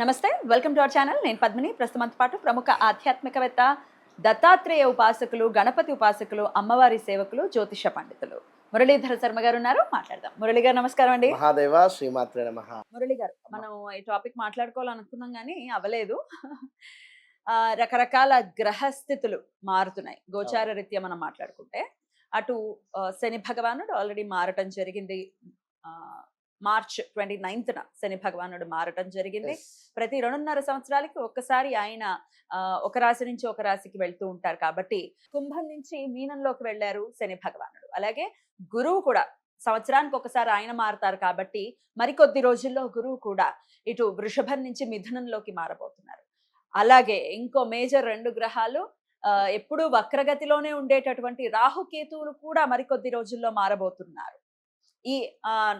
నమస్తే welcome to our channel. నేను పద్మిని. ప్రస్తుతంతో పాటు ప్రముఖ ఆధ్యాత్మికవేత్త దత్తాత్రేయ ఉపాసకులు గణపతి ఉపాసకులు అమ్మవారి సేవకులు జ్యోతిష పండితులు. మురళీధర శర్మ గారు ఉన్నారు. మాట్లాడదాం. మురళి గారు నమస్కారం అండి. మహాదేవ శ్రీమాత్రే నమ. మురళి గారు మనం ఈ టాపిక్ మాట్లాడుకోవాలనుకున్నాం కానీ అవ్వలేదు. ఆ, రకరకాల గ్రహస్థితులు మారుతున్నాయి. గోచార రీత్యా మనం మాట్లాడుకుంటే. అటు శని భగవానుడు ఆల్రెడీ మారటం జరిగింది. మార్చ్ ట్వంటీ నైన్త్న శని భగవానుడు మారటం జరిగింది. ప్రతి రెండున్నర సంవత్సరాలకి ఒక్కసారి ఆయన ఆ, ఒక రాశి నుంచి ఒక రాశికి వెళ్తూ ఉంటారు కాబట్టి కుంభం నుంచి మీనంలోకి వెళ్ళారు శని భగవానుడు. అలాగే గురువు కూడా సంవత్సరానికి ఒకసారి ఆయన మారుతారు కాబట్టి మరికొద్ది రోజుల్లో గురువు కూడా ఇటు వృషభం నుంచి మిథునంలోకి మారబోతున్నారు. అలాగే ఇంకో మేజర్ రెండు గ్రహాలు ఆ, ఎప్పుడూ వక్రగతిలోనే ఉండేటటువంటి రాహుకేతువులు కూడా మరికొద్ది రోజుల్లో మారబోతున్నారు. ఈ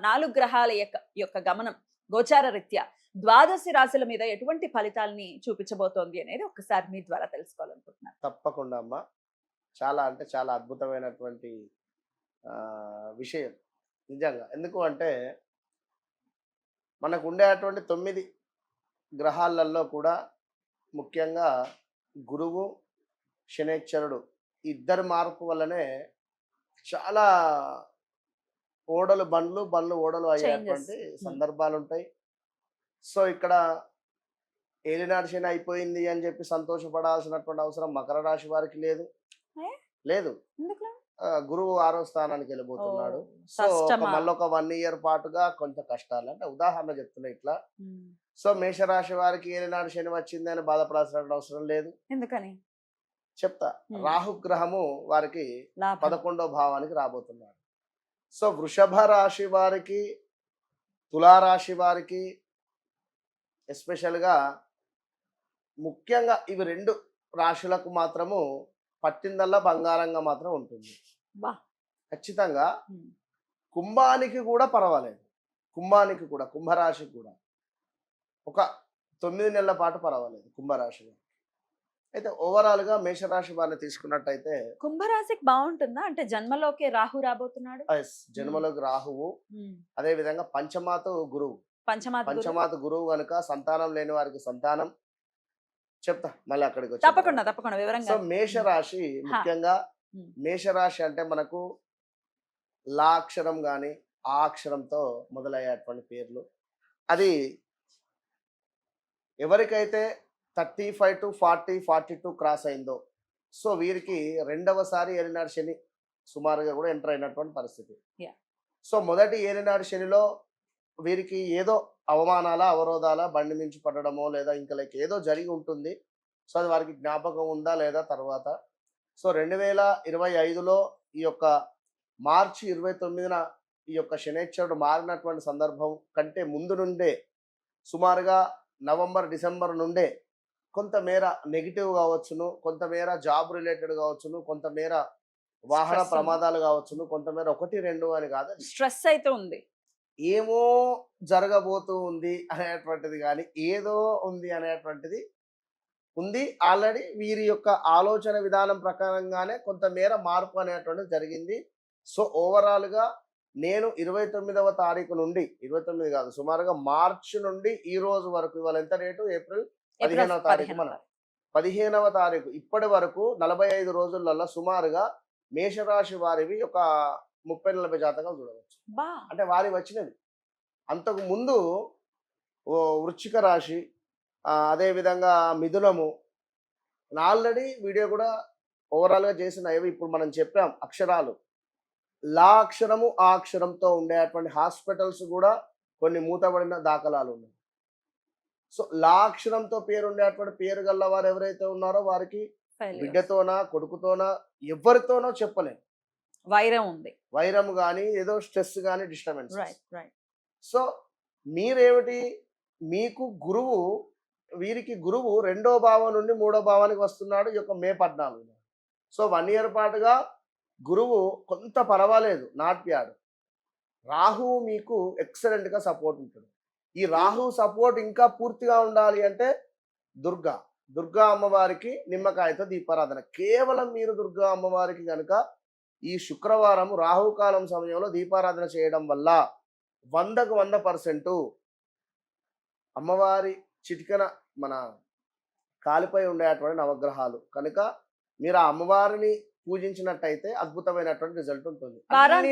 నాలుగు గ్రహాల యొక్క యొక్క గమనం గోచార రీత్యా ద్వాదశి రాశుల మీద ఎటువంటి ఫలితాలని చూపించబోతోంది అనేది ఒకసారి మీ ద్వారా తెలుసుకోవాలనుకుంటున్నాను. తప్పకుండా అమ్మ. చాలా అంటే చాలా అద్భుతమైనటువంటి విషయం. నిజంగా ఎందుకు అంటే మనకు ఉండేటువంటి తొమ్మిది గ్రహాలలో కూడా ముఖ్యంగా గురువు శనేశ్వరుడు ఇద్దరి మార్పు వల్లనే చాలా ఓడలు బండ్లు బండ్లు ఓడలు అయ్యేటువంటి సందర్భాలు ఉంటాయి సో ఇక్కడ ఏలినాడు శని అయిపోయింది అని చెప్పి సంతోషపడాల్సినటువంటి అవసరం మకర రాశి వారికి లేదు? లేదు. గురువు ఆరో స్థానానికి వెళ్ళిపోతున్నాడు సో? మళ్ళీ ఒక వన్ ఇయర్ పాటుగా కొంత కష్టాలు. అంటే ఉదాహరణ చెప్తున్నా ఇట్లా. సో మేషరాశి వారికి ఏలినాడు శని వచ్చింది అని బాధపడాల్సిన అవసరం లేదు. ఎందుకని? చెప్తా. రాహుగ్రహము వారికి పదకొండో భావానికి రాబోతున్నాడు. సో వృషభ రాశి వారికి తులారాశి వారికి ఎస్పెషల్గా ముఖ్యంగా ఇవి రెండు రాశులకు మాత్రము పట్టిందల్లా బంగారంగా మాత్రం ఉంటుంది. ఖచ్చితంగా. కుంభానికి కూడా పర్వాలేదు కుంభానికి కూడా కుంభరాశికి కూడా ఒక తొమ్మిది నెలల పాటు పర్వాలేదు కుంభరాశి అయితే ఓవరాల్గా మేషరాశి వారిని తీసుకున్నట్టయితే కుంభరాశికి బాగుంటుందా అంటే జన్మలోకే రాహు రాబోతున్నాడు? జన్మలోకి రాహువు. అదే విధంగా పంచమాత గురువు. పంచమాత గురువు. పంచమాత గురువు కనుక సంతానం లేని వారికి సంతానం. చెప్తా మళ్ళీ అక్కడికి వచ్చే తప్పకుండా. తప్పకుండా వివరంగా సో మేషరాశి ముఖ్యంగా. మేషరాశి అంటే మనకు లా అక్షరం కానీ ఆ అక్షరంతో మొదలయ్యేటువంటి పేర్లు. అది ఎవరికైతే thirty five to forty forty two cross అయిందో. సో వీరికి రెండవసారి ఏలినాడు శని. సుమారుగా కూడా ఎంటర్ అయినటువంటి పరిస్థితి. సో మొదటి ఏలినాడు శనిలో వీరికి ఏదో అవమానాల అవరోధాల బండి మించి పడడమో లేదా ఇంకా లైక్ ఏదో జరిగి ఉంటుంది. సో అది వారికి జ్ఞాపకం ఉందా లేదా తర్వాత. సో రెండు వేల ఇరవై ఐదులో ఈ యొక్క మార్చి ఇరవై తొమ్మిదిన ఈ యొక్క శనేశ్వరుడు మారినటువంటి సందర్భం కంటే ముందు నుండే సుమారుగా నవంబర్ డిసెంబర్ నుండే కొంతమేర నెగిటివ్ కావచ్చును కొంతమేర జాబ్ రిలేటెడ్ కావచ్చును కొంతమేర వాహన. ప్రమాదాలు కావచ్చును కొంతమేర ఒకటి రెండు అని కాదు స్ట్రెస్ అయితే ఉంది. ఏమో జరగబోతూ ఉంది అనేటువంటిది కానీ ఏదో ఉంది అనేటువంటిది ఉంది. ఆల్రెడీ వీరి యొక్క ఆలోచన విధానం ప్రకారంగానే కొంతమేర మార్పు అనేటువంటిది జరిగింది. సో ఓవరాల్గా నేను ఇరవై తొమ్మిదవ తారీఖు నుండి ఇరవై తొమ్మిది కాదు సుమారుగా మార్చ్ నుండి ఈ రోజు వరకు ఇవాళ ఎంత రేటు ఏప్రిల్ పదిహేనవ తారీఖు మనం. పదిహేనవ తారీఖు ఇప్పటి వరకు నలభై ఐదు రోజులలో సుమారుగా మేషరాశి వారివి ఒక ముప్పై నలభై జాతకాలు చూడవచ్చు. అంటే వారి వచ్చినవి. అంతకు ముందు వృశ్చిక రాశి అదేవిధంగా మిథునము. ఆల్రెడీ వీడియో కూడా ఓవరాల్గా చేసిన ఏవి ఇప్పుడు మనం చెప్పాం అక్షరాలు. లా అక్షరము ఆ అక్షరంతో ఉండేటువంటి హాస్పిటల్స్ కూడా కొన్ని మూతబడిన దాఖలాలు ఉన్నాయి. సో లా అక్షరంతో పేరు ఉండేటువంటి పేరు గల్ల వారు ఎవరైతే ఉన్నారో వారికి. బిడ్డతోనా కొడుకుతోనా ఎవరితోనో చెప్పలేం. వైరం ఉంది. వైరం కానీ ఏదో స్ట్రెస్ కానీ డిస్టర్బెన్స్ సో మీరేమిటి? మీకు గురువు వీరికి గురువు రెండో భావం నుండి మూడో భావానికి వస్తున్నాడు ఈ యొక్క మే పద్నాలుగు సో వన్ ఇయర్ పాటుగా గురువు కొంత పర్వాలేదు నాట్ బ్యాడ్ రాహువు మీకు ఎక్సలెంట్గా సపోర్ట్ ఉంటుంది ఈ రాహు సపోర్ట్ ఇంకా పూర్తిగా ఉండాలి అంటే దుర్గా. దుర్గా అమ్మవారికి నిమ్మకాయతో దీపారాధన. కేవలం మీరు దుర్గా అమ్మవారికి కనుక ఈ శుక్రవారం రాహుకాలం సమయంలో దీపారాధన చేయడం వల్ల వందకు వంద పర్సెంటు అమ్మవారి చిటికన మన కాలిపై ఉండేటువంటి నవగ్రహాలు. కనుక మీరు ఆ అమ్మవారిని పూజించినట్టయితే అద్భుతమైనటువంటి రిజల్ట్ ఉంటుంది.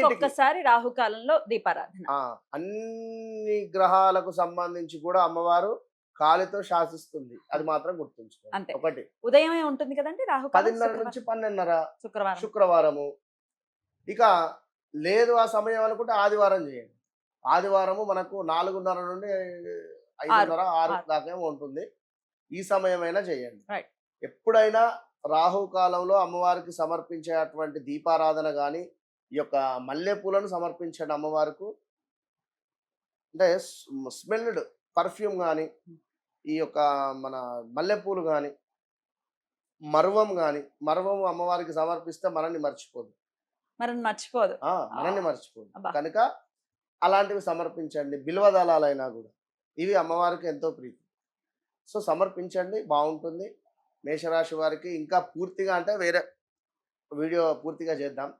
ఒక్కసారి రాహుకాలంలో దీపారాధన. అన్ని గ్రహాలకు సంబంధించి కూడా అమ్మవారు కాలితో శాసిస్తుంది. అది మాత్రం. గుర్తుంచుకోండి. ఒకటి. ఉదయమే ఉంటుంది కదండి రాహుకాలం? పదిన్నర నుంచి పన్నెండున్నర శుక్రవారం. శుక్రవారము. ఇక లేదు ఆ సమయం అనుకుంటే ఆదివారం చేయండి. ఆదివారము మనకు నాలుగున్నర నుండి ఐదున్నర ఆరు. దాకా ఉంటుంది. ఈ సమయమైనా చేయండి. ఎప్పుడైనా రాహు కాలంలో అమ్మవారికి సమర్పించేటువంటి దీపారాధన కానీ ఈ యొక్క మల్లెపూలను సమర్పించండి అమ్మవారికి. అంటే స్మెల్డ్ పర్ఫ్యూమ్ కానీ ఈ యొక్క మన మల్లెపూలు కానీ మరువం కానీ మరువం అమ్మవారికి సమర్పిస్తే మనల్ని మర్చిపోదు. మరి మర్చిపోదు. మనల్ని మర్చిపోదు. కనుక అలాంటివి సమర్పించండి. బిల్వ దళాలైనా కూడా. ఇవి అమ్మవారికి ఎంతో ప్రీతి. సో సమర్పించండి బాగుంటుంది. మేషరాశి వారికి ఇంకా పూర్తిగా అంటే వేరే వీడియో పూర్తిగా చేద్దాం.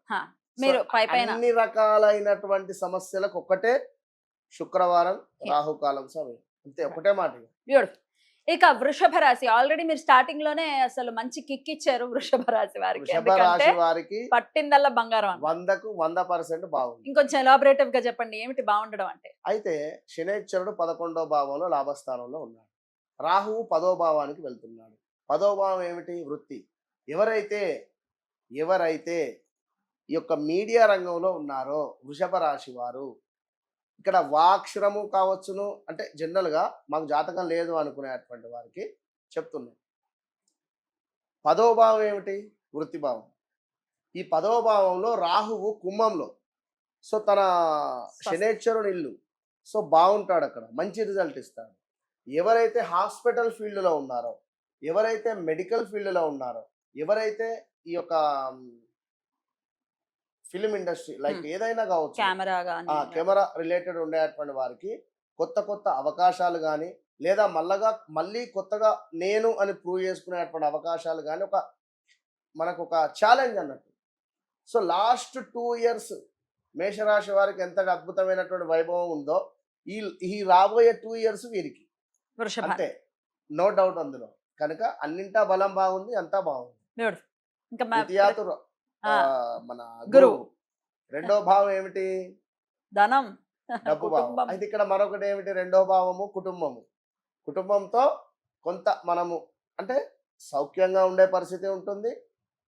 మీరు అన్ని రకాలైనటువంటి సమస్యలకు ఒకటే శుక్రవారం రాహుకాలం సమయం అంతే ఒకటే మాట ఇక. బ్యూటిఫుల్. ఇక వృషభ రాశి ఆల్రెడీ మీరు స్టార్టింగ్లోనే అసలు మంచి కిక్ ఇచ్చారు వృషభ రాశి వారికి. వారికి పట్టిందల్లా బంగారం. వందకు వంద పర్సెంట్ బాగుంది. ఇంకొంచెం ఎలాబరేటివ్గా చెప్పండి ఏమిటి బాగుండడం అంటే? అయితే శనేశ్వరుడు పదకొండో భావంలో లాభస్థానంలో ఉన్నాడు. రాహువు పదో భావానికి వెళ్తున్నాడు. పదో భావం ఏమిటి? వృత్తి. ఎవరైతే ఎవరైతే ఈ యొక్క మీడియా రంగంలో ఉన్నారో వృషభ రాశి వారు ఇక్కడ వాక్షరము కావచ్చును అంటే జనరల్గా మాకు జాతకం లేదు అనుకునేటువంటి వారికి చెప్తున్నాం. పదో భావం ఏమిటి? వృత్తి భావం. ఈ పదో భావంలో రాహువు కుంభంలో. సో తన శనేశ్వరుని ఇల్లు. సో బాగుంటాడు అక్కడ మంచి రిజల్ట్ ఇస్తాడు. ఎవరైతే హాస్పిటల్ ఫీల్డ్లో ఉన్నారో ఎవరైతే మెడికల్ ఫీల్డ్లో ఉన్నారో ఎవరైతే ఈ యొక్క ఫిలిం ఇండస్ట్రీ లైక్. ఏదైనా కావచ్చు. కెమెరా గానీ ఆ కెమెరా రిలేటెడ్ ఉండేటువంటి వారికి కొత్త కొత్త అవకాశాలు కానీ లేదా మళ్ళగా మళ్ళీ కొత్తగా నేను అని ప్రూవ్ చేసుకునేటువంటి అవకాశాలు కానీ ఒక మనకు ఒక ఛాలెంజ్ అన్నట్టు. సో లాస్ట్ టూ ఇయర్స్ మేషరాశి వారికి ఎంత అద్భుతమైనటువంటి వైభవం ఉందో ఈ ఈ రాబోయే టూ ఇయర్స్ వీరికి. అంతే. నో డౌట్ అందులో. కనుక అన్నింటా బలం బాగుంది అంతా బాగుంది. ఇంకా మన గురువు. రెండో భావం ఏమిటి? ధనం. డబ్బు భావం. అయితే ఇక్కడ మరొకటి ఏమిటి? రెండో భావము కుటుంబము. కుటుంబంతో కొంత మనము అంటే సౌఖ్యంగా ఉండే పరిస్థితి ఉంటుంది.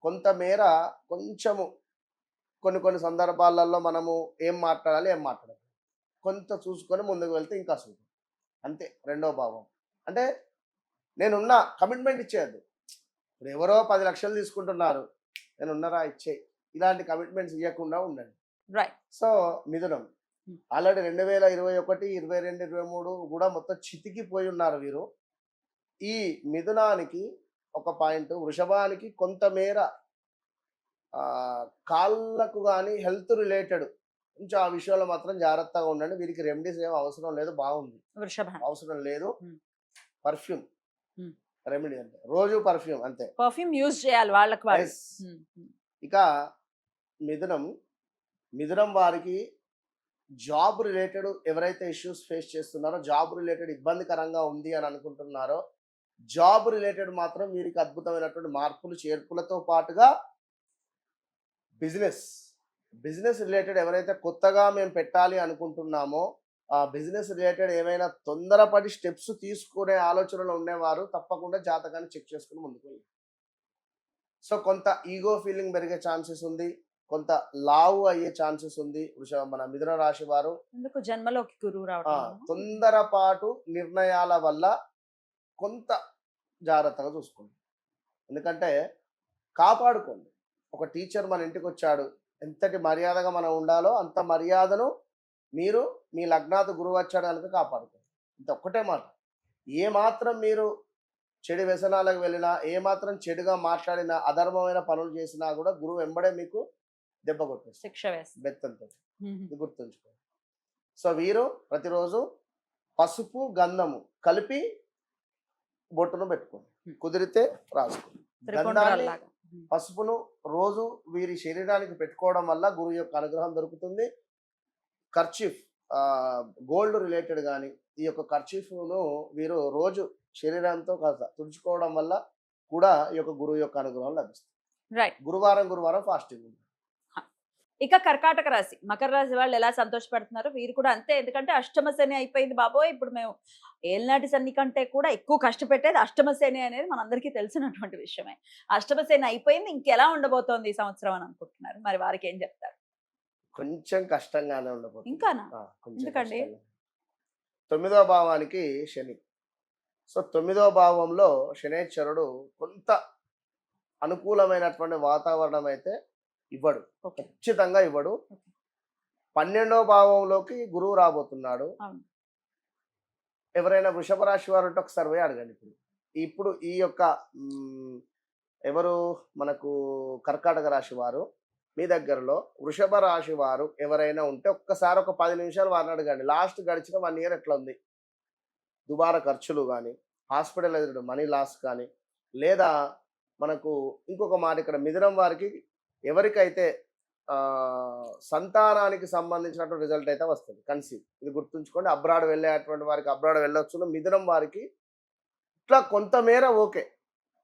కొంతమేర కొంచెము కొన్ని కొన్ని సందర్భాలలో మనము ఏం మాట్లాడాలి ఏం మాట్లాడాలి కొంత చూసుకొని ముందుకు వెళ్తే ఇంకా సుఖం అంతే రెండో భావం. అంటే నేనున్న కమిట్మెంట్ ఇచ్చేయద్దు. ఇప్పుడు ఎవరో పది లక్షలు తీసుకుంటున్నారు. నేను ఉన్నరా ఇచ్చే. ఇలాంటి కమిట్మెంట్స్ ఇవ్వకుండా ఉండండి. రైట్ సో మిథునం. Hmm. ఆల్రెడీ రెండు వేల ఇరవై ఒకటి ఇరవై రెండు ఇరవై మూడు కూడా మొత్తం చితికిపోయి ఉన్నారు వీరు. ఈ మిథునానికి ఒక పాయింట్ వృషభానికి కొంతమేర కాళ్ళకు కానీ హెల్త్ రిలేటెడ్ కొంచెం ఆ విషయంలో మాత్రం జాగ్రత్తగా ఉండండి. వీరికి రెమెడీస్ ఏం అవసరం లేదు బాగుంది. అవసరం లేదు. Hmm. పర్ఫ్యూమ్. రెమెడీ అంటే రోజు పర్ఫ్యూమ్ అంతే. పర్ఫ్యూమ్ యూజ్ చేయాలి వాళ్ళకి. ఇక మిథునం మిథునం వారికి జాబ్ రిలేటెడ్ ఎవరైతే ఇష్యూస్ ఫేస్ చేస్తున్నారో జాబ్ రిలేటెడ్ ఇబ్బందికరంగా ఉంది అని అనుకుంటున్నారో జాబ్ రిలేటెడ్ మాత్రం వీరికి అద్భుతమైనటువంటి మార్పులు చేర్పులతో పాటుగా బిజినెస్ బిజినెస్ రిలేటెడ్ ఎవరైతే కొత్తగా మేము పెట్టాలి అనుకుంటున్నామో బిజినెస్ రిలేటెడ్ ఏమైనా తొందరపడి స్టెప్స్ తీసుకునే ఆలోచనలో ఉండేవారు తప్పకుండా జాతకాన్ని చెక్ చేసుకుని ముందుకు. సో కొంత ఈగో ఫీలింగ్ పెరిగే ఛాన్సెస్ ఉంది కొంత లావు అయ్యే ఛాన్సెస్ ఉంది. మన మిథున రాశి వారు. జన్మలోకి గురువు ఆ, రావడం తొందరపాటు నిర్ణయాల వల్ల కొంత జాగ్రత్తగా చూసుకోండి. ఎందుకంటే కాపాడుకోండి. ఒక టీచర్ మన ఇంటికి వచ్చాడు ఎంతటి మర్యాదగా మనం ఉండాలో అంత మర్యాదను మీరు మీ లగ్నాతు గురువు వచ్చాడు కనుక కాపాడుకోండి. ఇంత ఒక్కటే మాట. ఏ మాత్రం మీరు చెడు వ్యసనాలకు వెళ్ళినా ఏ మాత్రం చెడుగా మాట్లాడినా అధర్మమైన పనులు చేసినా కూడా గురువు వెంబడే మీకు దెబ్బ కొట్టేస్తారు శిక్ష బెత్తంతో గుర్తుంచుకోండి. సో వీరు ప్రతిరోజు పసుపు గంధము కలిపి బొట్టును పెట్టుకోండి. కుదిరితే రాసుకోండి. గంధాన్ని పసుపును రోజు వీరి శరీరానికి పెట్టుకోవడం వల్ల గురువు యొక్క అనుగ్రహం దొరుకుతుంది. ఖర్చిఫ్ గోల్డ్ రిలేటెడ్ కానీ ఈ యొక్క కర్చీఫ్ను వీరు రోజు శరీరంతో కాస్త తుడుచుకోవడం వల్ల కూడా ఈ యొక్క గురువు యొక్క అనుగ్రహం లభిస్తుంది. రైట్. గురువారం గురువారం ఫాస్టింగ్ ఇక కర్కాటక రాశి మకర రాశి వాళ్ళు ఎలా సంతోషపడుతున్నారు? వీరు కూడా అంతే. ఎందుకంటే అష్టమ శని అయిపోయింది బాబోయ్. ఇప్పుడు మేము ఏళ్ళనాటి శని కంటే కూడా ఎక్కువ కష్టపెట్టేది అష్టమ శని అనేది మనందరికీ తెలిసినటువంటి విషయమే. అష్టమ శని అయిపోయింది. ఇంకెలా ఉండబోతోంది ఈ సంవత్సరం అని అనుకుంటున్నారు? మరి వారికి ఏం చెప్తారు? కొంచెం కష్టంగానే ఉండబోతుంది ఇంకానా? కొంచెం ఎందుకండి? తొమ్మిదవ భావానికి శని. సో తొమ్మిదవ భావంలో శనేశ్వరుడు కొంత అనుకూలమైనటువంటి వాతావరణం అయితే ఇవ్వడు ఖచ్చితంగా ఇవ్వడు. పన్నెండవ భావంలోకి గురువు రాబోతున్నాడు. ఎవరైనా వృషభ రాశి వారు ఉంటే ఒకసారి పోయి అడగండి ఇప్పుడు. ఇప్పుడు ఈ యొక్క ఎవరు? మనకు కర్కాటక రాశి వారు. మీ దగ్గరలో వృషభ రాశి వారు ఎవరైనా ఉంటే ఒక్కసారి ఒక పది నిమిషాలు వారిని అడగండి. లాస్ట్ గడిచిన వన్ ఇయర్ ఎట్లా ఉంది? దుబారా ఖర్చులు కానీ హాస్పిటల్ ఎదురు మనీ లాస్ కానీ లేదా మనకు ఇంకొక మాట ఇక్కడ మిథునం వారికి ఎవరికైతే సంతానానికి సంబంధించినటువంటి రిజల్ట్ అయితే వస్తుంది. కన్సీవ్. ఇది గుర్తుంచుకోండి. అబ్రాడ్ వెళ్ళేటువంటి వారికి అబ్రాడ్ వెళ్ళొచ్చు. మిథునం వారికి ఇట్లా కొంతమేర ఓకే.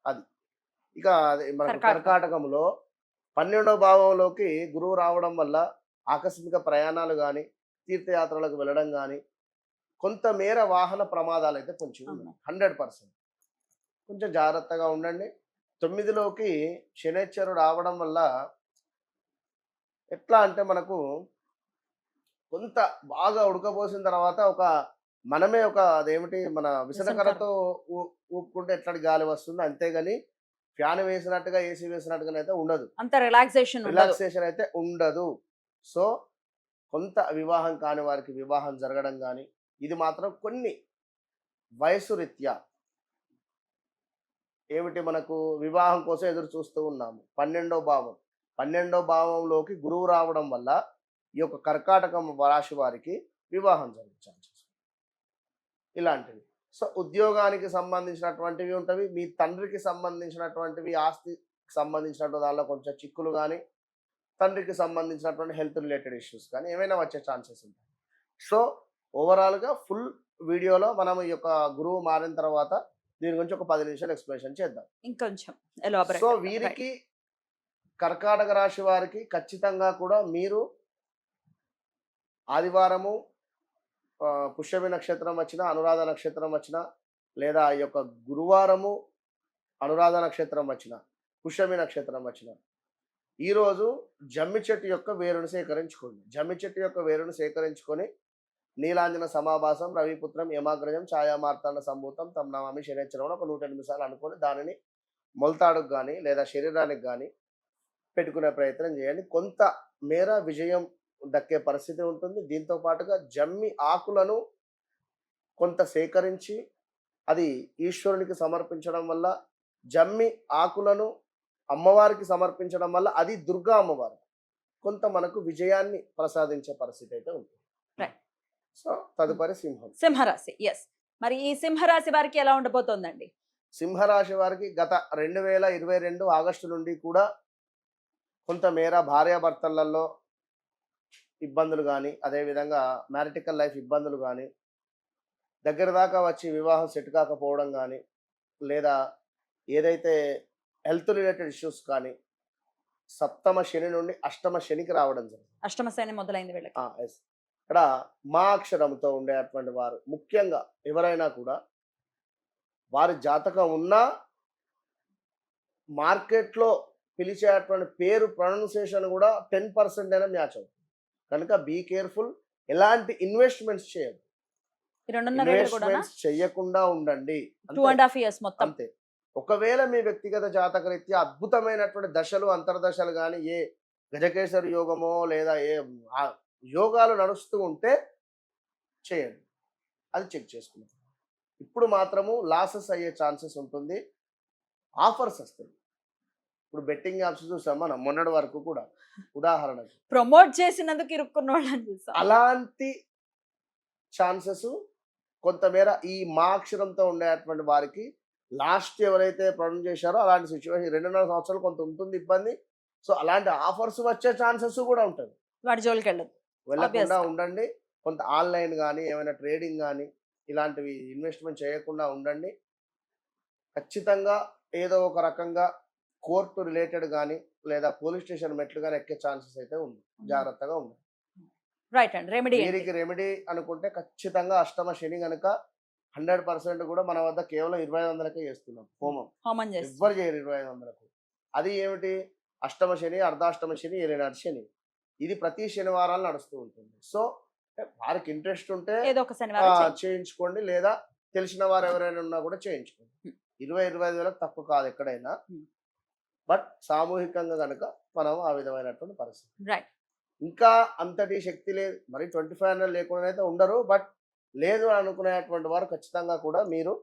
అది. ఇక మనకు కర్కాటకం. కర్కాటకంలో పన్నెండో భావంలోకి గురువు రావడం వల్ల ఆకస్మిక ప్రయాణాలు కానీ తీర్థయాత్రలకు వెళ్ళడం కానీ కొంతమేర వాహన ప్రమాదాలు అయితే కొంచెం. Hundred percent. కొంచెం జాగ్రత్తగా ఉండండి. తొమ్మిదిలోకి శనేశ్వరుడు రావడం వల్ల ఎట్లా అంటే మనకు కొంత బాగా ఉడకపోసిన తర్వాత ఒక మనమే ఒక అదేమిటి మన విసనకరతో ఊపుకుంటే ఎట్లాంటి గాలి వస్తుంది అంతేగాని ఫ్యాన్ వేసినట్టుగా ఏసీ వేసినట్టుగా అయితే ఉండదు. అంత రిలాక్సేషన్ రిలాక్సేషన్ అయితే ఉండదు. సో కొంత వివాహం కాని వారికి వివాహం జరగడం కానీ ఇది మాత్రం కొన్ని వయసు రీత్యా ఏమిటి మనకు వివాహం కోసం ఎదురు చూస్తూ ఉన్నాము. పన్నెండో భావం. పన్నెండో భావంలోకి గురువు రావడం వల్ల ఈ యొక్క కర్కాటకం రాశి వారికి వివాహం జరిగే ఛాన్సెస్ ఇలాంటివి. సో ఉద్యోగానికి సంబంధించినటువంటివి ఉంటవి మీ తండ్రికి సంబంధించినటువంటివి ఆస్తికి సంబంధించినటువంటి దానిలో కొంచెం చిక్కులు కానీ తండ్రికి సంబంధించినటువంటి హెల్త్ రిలేటెడ్ ఇష్యూస్ కానీ ఏమైనా వచ్చే ఛాన్సెస్ ఉంటాయి. సో ఓవరాల్గా ఫుల్ వీడియోలో మనం ఈ యొక్క గురువు మారిన తర్వాత దీని గురించి ఒక పది నిమిషాలు ఎక్స్ప్లెనేషన్ చేద్దాం. ఇంకొంచెం సో. వీరికి కర్కాటక రాశి వారికి ఖచ్చితంగా కూడా మీరు ఆదివారము పుష్యమి నక్షత్రం వచ్చిన అనురాధ నక్షత్రం వచ్చిన లేదా ఈ యొక్క గురువారము అనురాధ నక్షత్రం వచ్చిన పుష్యమి నక్షత్రం వచ్చిన ఈరోజు జమ్మి చెట్టు యొక్క వేరును సేకరించుకోండి. జమ్మి చెట్టు యొక్క వేరును సేకరించుకొని నీలాంజన సమాభాసం రవిపుత్రం యమాగ్రజం ఛాయామార్తాండ సంభూతం తమ నమామి శనిచరం ఒక నూట ఎనిమిది సార్లు అనుకొని దానిని మొలతాడుకు కానీ లేదా శరీరానికి కానీ పెట్టుకునే ప్రయత్నం చేయండి. కొంత మేర విజయం దక్కే పరిస్థితి ఉంటుంది. దీంతో పాటుగా జమ్మి ఆకులను కొంత సేకరించి అది ఈశ్వరునికి సమర్పించడం వల్ల జమ్మి ఆకులను అమ్మవారికి సమర్పించడం వల్ల అది దుర్గా అమ్మవారు. కొంత మనకు విజయాన్ని ప్రసాదించే పరిస్థితి అయితే ఉంటుంది. సో తదుపరి సింహం. సింహరాశి. ఎస్ మరి ఈ సింహరాశి వారికి ఎలా ఉండబోతోందండి? సింహరాశి వారికి గత రెండు వేల ఇరవై రెండు ఆగస్టు నుండి కూడా కొంతమేర భార్యాభర్తలలో ఇబ్బందులు కానీ అదేవిధంగా మ్యారిటికల్ లైఫ్ ఇబ్బందులు కానీ దగ్గర దాకా వచ్చి వివాహం సెట్ కాకపోవడం కానీ లేదా ఏదైతే హెల్త్ రిలేటెడ్ ఇష్యూస్ కానీ సప్తమ శని నుండి అష్టమ శనికి రావడం జరిగింది అష్టమ శని మొదలైంది వీళ్ళకి. ఇక్కడ మా అక్షరంతో ఉండేటువంటి వారు ముఖ్యంగా ఎవరైనా కూడా వారి జాతకం ఉన్నా మార్కెట్లో పిలిచేటువంటి పేరు ప్రొనౌన్సియేషన్ కూడా టెన్ పర్సెంట్ అయినా మ్యాచ్ అవుతుంది. కనుక బీ కేర్ఫుల్ ఎలాంటి ఇన్వెస్ట్మెంట్స్ కూడా ఇన్వెస్ట్మెంట్స్ చేయకుండా ఉండండి. టూ అంతే. అండ్ హాఫ్ ఇయర్స్ మొత్తం. అంతే. ఒకవేళ మీ వ్యక్తిగత జాతక రీత్యా అద్భుతమైనటువంటి దశలు అంతర్దశలు కానీ ఏ గజకేశ్వర యోగమో లేదా ఏ యోగాలు నడుస్తూ ఉంటే చేయండి. అది చెక్ చేసుకుంటాం ఇప్పుడు మాత్రము లాసెస్ అయ్యే ఛాన్సెస్ ఉంటుంది. ఆఫర్స్ వస్తాయి. ఇప్పుడు బెట్టింగ్ యాప్స్ చూసాం మనం? మొన్నటి వరకు కూడా. ఉదాహరణకు. ప్రమోట్ చేసినందుకు ఇరుక్కున్న వాళ్ళని చూసాం. అలాంటి ఛాన్సెస్ కొంతమేర ఈ మా అక్షరంతో ఉండేటువంటి వారికి లాస్ట్ ఎవరైతే ప్రొనౌన్స్ చేశారో అలాంటి సిచ్యువేషన్ రెండున్నర సంవత్సరాలు కొంత ఉంటుంది ఇబ్బంది. సో అలాంటి ఆఫర్స్ వచ్చే ఛాన్సెస్ కూడా ఉంటుంది వాడి జోలికి వెళ్ళదు. వెళ్ళకుండా. ఉండండి. కొంత ఆన్లైన్ కానీ ఏమైనా ట్రేడింగ్ కానీ ఇలాంటివి ఇన్వెస్ట్మెంట్ చేయకుండా ఉండండి. ఖచ్చితంగా ఏదో ఒక రకంగా కోర్టు రిలేటెడ్ కానీ లేదా పోలీస్ స్టేషన్ మెట్లు కానీ ఎక్కే ఛాన్సెస్ అయితే ఉంది. జాగ్రత్తగా ఉంది. రైట్ అండి. రెమెడీ దీనికి రెమెడీ అనుకుంటే ఖచ్చితంగా అష్టమ శని గనుక హండ్రెడ్ పర్సెంట్ కూడా మన వద్ద కేవలం ఇరవై ఐదు వందలకే చేస్తున్నాం హోమం. హోమం ఎవ్వరు చేయరు ఇరవై ఐదు వందలకు. అది ఏమిటి? అష్టమ శని అర్ధాష్టమ శని ఏలినాడు శని. ఇది ప్రతి శనివారాలు నడుస్తూ ఉంటుంది. సో వారికి ఇంట్రెస్ట్ ఉంటే. చేయించుకోండి లేదా తెలిసిన వారు ఎవరైనా ఉన్నా కూడా చేయించుకోండి. ఇరవై ఇరవై ఐదు వేలకు తక్కువ కాదు ఎక్కడైనా. బట్ సామూహికంగా కనుక మనం ఆ విధమైనటువంటి పరిస్థితి. రైట్ ఇంకా అంతటి శక్తి లేదు. మరి ట్వంటీ ఫైవ్ హండ్రెడ్ లేకుండా అయితే ఉండరు. బట్ లేదు అని అనుకునేటువంటి వారు ఖచ్చితంగా కూడా మీరు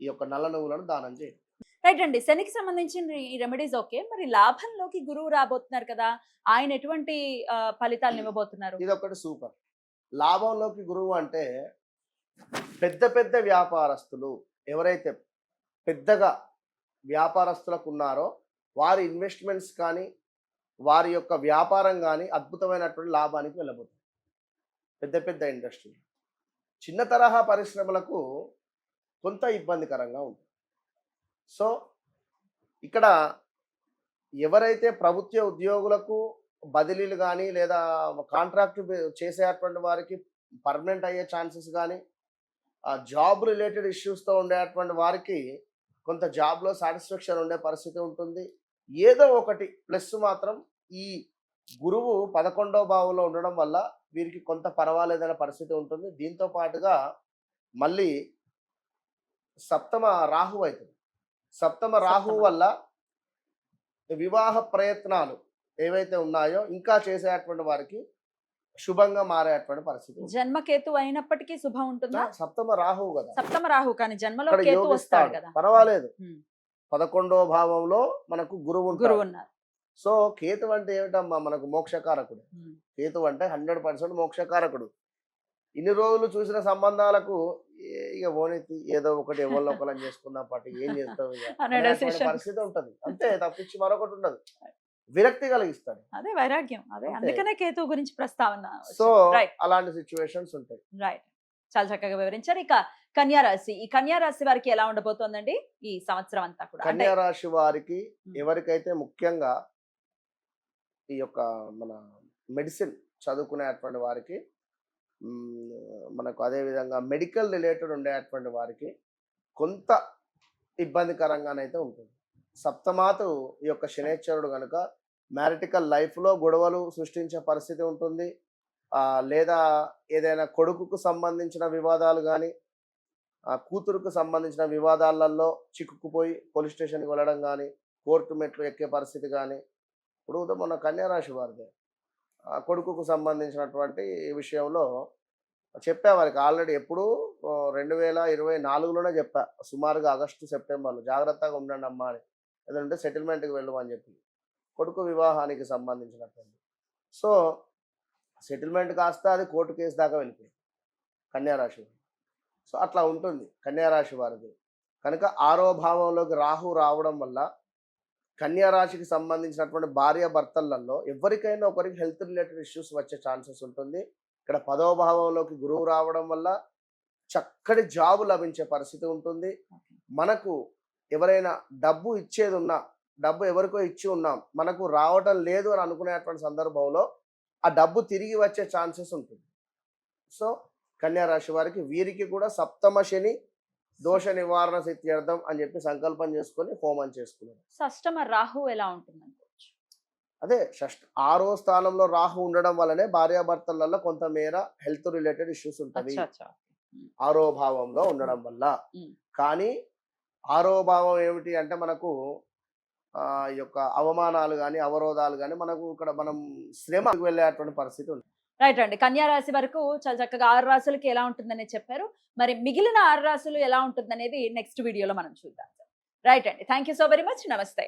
ఈ యొక్క నల్ల నువ్వులను దానం చేయండి. రైట్ అండి. శనికి సంబంధించిన ఈ రెమెడీస్ ఓకే మరి లాభంలోకి గురువు రాబోతున్నారు కదా ఆయన ఎటువంటి ఫలితాలను ఇవ్వబోతున్నారు? ఇది ఒకటి సూపర్ లాభంలోకి గురువు అంటే పెద్ద పెద్ద వ్యాపారస్తులు ఎవరైతే పెద్దగా వ్యాపారస్తులకు ఉన్నారో వారి ఇన్వెస్ట్మెంట్స్ కానీ వారి యొక్క వ్యాపారం కానీ అద్భుతమైనటువంటి లాభానికి వెళ్ళబోతుంది. పెద్ద పెద్ద ఇండస్ట్రీ చిన్న తరహా పరిశ్రమలకు కొంత ఇబ్బందికరంగా ఉంటుంది. సో ఇక్కడ ఎవరైతే ప్రభుత్వ ఉద్యోగులకు బదిలీలు కానీ లేదా కాంట్రాక్ట్ చేసేటువంటి వారికి పర్మనెంట్ అయ్యే ఛాన్సెస్ కానీ ఆ జాబ్ రిలేటెడ్ ఇష్యూస్తో ఉండేటువంటి వారికి కొంత జాబ్లో సాటిస్ఫాక్షన్ ఉండే పరిస్థితి ఉంటుంది. ఏదో ఒకటి ప్లస్ మాత్రం ఈ గురువు పదకొండవ భావంలో ఉండడం వల్ల వీరికి కొంత పర్వాలేదనే పరిస్థితి ఉంటుంది. దీంతో పాటుగా మళ్ళీ సప్తమ రాహు అవుతుంది సప్తమ రాహు. వల్ల వివాహ ప్రయత్నాలు ఏవైతే ఉన్నాయో ఇంకా చేసేటువంటి వారికి శుభంగా మారేటువంటి పరిస్థితి. జన్మకేతు అయినప్పటికీ శుభం ఉంటుందా? సప్తమ రాహువు కదా. సప్తమ రాహు కానీ జన్మలో అక్కడ కేతు వస్తాడు యోగిస్తాడు కదా. పర్వాలేదు. పదకొండో భావంలో మనకు గురువు గురువు ఉన్నారు. సో కేతు అంటే ఏమిటమ్మా? మనకు మోక్షకారకుడు. కేతు అంటే హండ్రెడ్ పర్సెంట్ మోక్షకారకుడు. ఇన్ని రోజులు చూసిన సంబంధాలకు ఇక ఓనెత్తి ఏదో ఒకటి ఎవరిలో ఒకళ్ళని చేసుకున్న పాటు ఏం ఇక? decision. పరిస్థితి ఉంటది. అంతే తప్పించి మరొకటి ఉండదు. విరక్తి కలిగిస్తాడు. అదే వైరాగ్యం. అదే. అందుకనే కేతు గురించి ప్రస్తావన సో అలాంటి సిచ్యువేషన్స్ ఉంటాయి. రైట్ చాలా చక్కగా వివరించారు. ఇక కన్యా రాశి. ఈ కన్యా రాశి వారికి ఎలా ఉండబోతోందండి? ఈ సంవత్సరం అంతా కూడా. కన్యా రాశి వారికి. ఎవరికైతే ముఖ్యంగా ఈ యొక్క మన మెడిసిన్ చదువుకునేటువంటి వారికి మనకు అదే విధంగా మెడికల్ రిలేటెడ్ ఉండేటువంటి వారికి కొంత ఇబ్బందికరంగానైతే ఉంటుంది. సప్తమాతు ఈ యొక్క శనేశ్వరుడు కనుక మ్యారిటికల్ లైఫ్లో గొడవలు సృష్టించే పరిస్థితి ఉంటుంది. లేదా ఏదైనా కొడుకుకు సంబంధించిన వివాదాలు కానీ కూతురుకు సంబంధించిన వివాదాలలో చిక్కుకుపోయి పోలీస్ స్టేషన్కి వెళ్ళడం కానీ కోర్టు మెట్లు ఎక్కే పరిస్థితి కానీ ఇప్పుడు మొన్న మన కన్యారాశి వారిదే. కొడుకుకు సంబంధించినటువంటి విషయంలో చెప్పా వారికి ఆల్రెడీ ఎప్పుడు రెండు వేల ఇరవై నాలుగులోనే చెప్పా. సుమారుగా ఆగస్టు సెప్టెంబర్లో. జాగ్రత్తగా ఉండండి అమ్మా అని. ఎందుకంటే సెటిల్మెంట్కి వెళ్ళమని చెప్పి కొడుకు వివాహానికి సంబంధించినటువంటి. సో సెటిల్మెంట్ కాస్త అది కోర్టు కేసు దాకా వెళ్ళిపోయింది కన్యారాశి. సో అట్లా ఉంటుంది కన్యారాశి వారిది. కనుక ఆరో భావంలోకి రాహు రావడం వల్ల కన్యా రాశికి సంబంధించినటువంటి భార్య భర్తలలో ఎవరికైనా ఒకరికి హెల్త్ రిలేటెడ్ ఇష్యూస్ వచ్చే ఛాన్సెస్ ఉంటుంది. ఇక్కడ పదవ భావంలోకి గురువు రావడం వల్ల చక్కటి జాబు లభించే పరిస్థితి ఉంటుంది. మనకు ఎవరైనా డబ్బు ఇచ్చేది ఉన్నా డబ్బు ఎవరికో ఇచ్చి ఉన్నాం మనకు రావటం లేదు అని అనుకునేటువంటి సందర్భంలో ఆ డబ్బు తిరిగి వచ్చే ఛాన్సెస్ ఉంటుంది. సో కన్యా రాశి వారికి వీరికి కూడా సప్తమ శని దోష నివారణ సిద్ధ్యర్థం అని చెప్పి సంకల్పం చేసుకొని హోమం చేసుకున్నారు. షష్టమ రాహు ఎలా ఉంటుంది అదే షష్ఠ ఆరో స్థానంలో రాహు ఉండడం వల్లనే భార్యాభర్తలలో కొంతమేర హెల్త్ రిలేటెడ్ ఇష్యూస్ ఉంటుంది. ఆరో భావంలో ఉండడం వల్ల. కానీ ఆరో భావం ఏమిటి అంటే మనకు ఆ ఈ యొక్క అవమానాలు కానీ అవరోధాలు కానీ మనకు ఇక్కడ మనం శ్రమకు వెళ్ళేటువంటి పరిస్థితి ఉంది. రైట్ అండి. కన్యా రాశి వరకు చాలా చక్కగా ఆరు రాశులకి ఎలా ఉంటుందని చెప్పారు. మరి మిగిలిన ఆరు రాశులు ఎలా ఉంటుందనేది నెక్స్ట్ వీడియోలో మనం చూద్దాం. రైట్ అండి. Thank you so very much నమస్తే